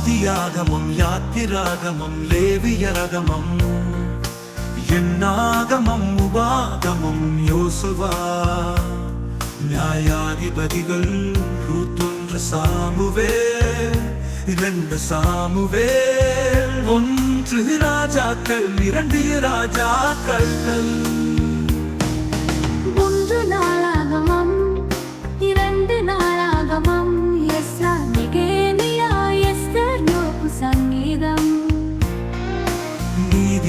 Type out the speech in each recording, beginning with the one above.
ஆதியாகமம் யாத்திராகமம் லேவியரகமம் எண்ணாகமம் உபாகமம் யோசுவா. நியாயாதிபதிகள் ரூத்தொன்று சாமுவே இரண்டு சாமுவேல் ஒன்று ராஜாக்கள் இரண்டு ராஜாக்கள்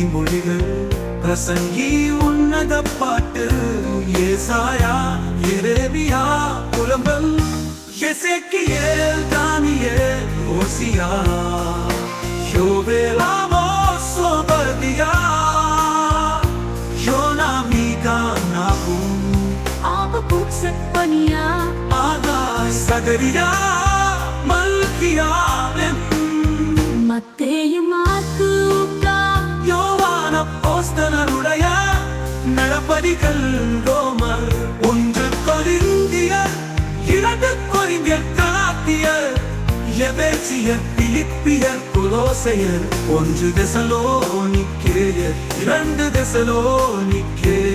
நீதிமொழிகள் பிரசங்கி உன்னத பாட்டு. ஏசாயா எரேமியா புலம்பல். எசேக்கியேல் தானியேல் ஓசியா. யோவேல் ஆமோஸ் ஓபதியா யோனா மீகா நாகும் ஆபகுக் செப்பனியா ஆகாய் சகரியா மல்கியா. போஸ்தலருடைய நடப்படிகள் ரோமர். ஒன்று கொரிந்தியர் இரண்டு கொரிந்தியர் கலாத்தியர் எபேசியர் பிலிப்பியர் குலோசையர் ஒன்று தெசலோனிக்கேயர் இரண்டு தெசலோனிக்கேயர்.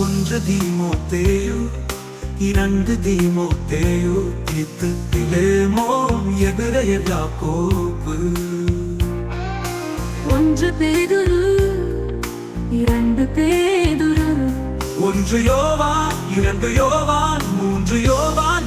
ஒன்று தீமோ தீமோத்தேயு இரண்டு தீமோத்தேயு இத்து பிலேமோ எபிரய யாக்கோபு ஒன்று பேதுரு இரண்டு பேதுரு ஒன்று யோவான் இரண்டு யோவான் மூன்று யோவான்